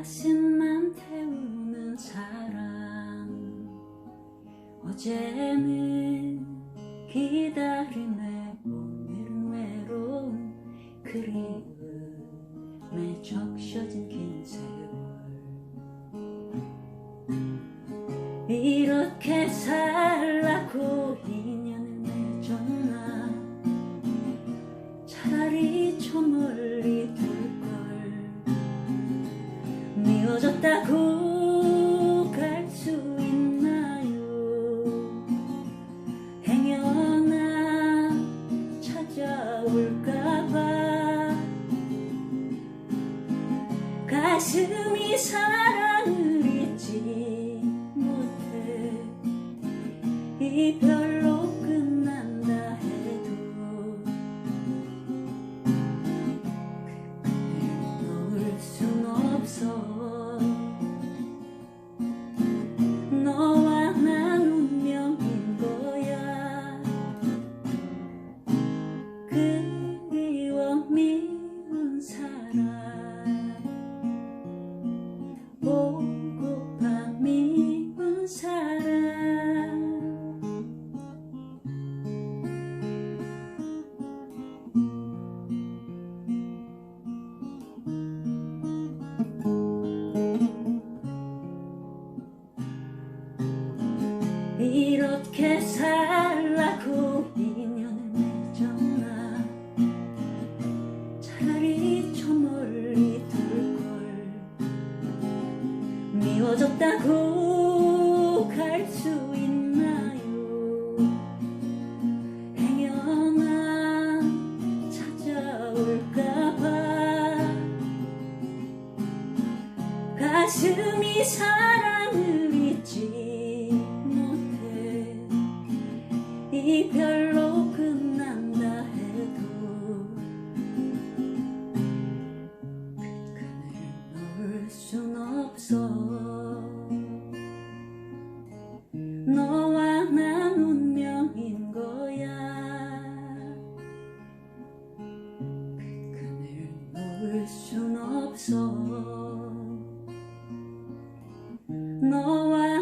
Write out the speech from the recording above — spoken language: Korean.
가슴만 태우는 사랑. 어제는 기다림에 오늘은 외로운 그리움에 적셔진 긴 세월. 이렇게 살라고 미워졌다고 갈 수 있나요? 행여나 찾아올까봐. 가슴이 사랑 저 멀리 둘걸 미워졌다고 갈 수 있나요? 행여나 찾아올까봐 가슴이 사랑을 잊지 못해 이별로 너와 난 운명인 거야. 그늘 놓을 순 없어. 너와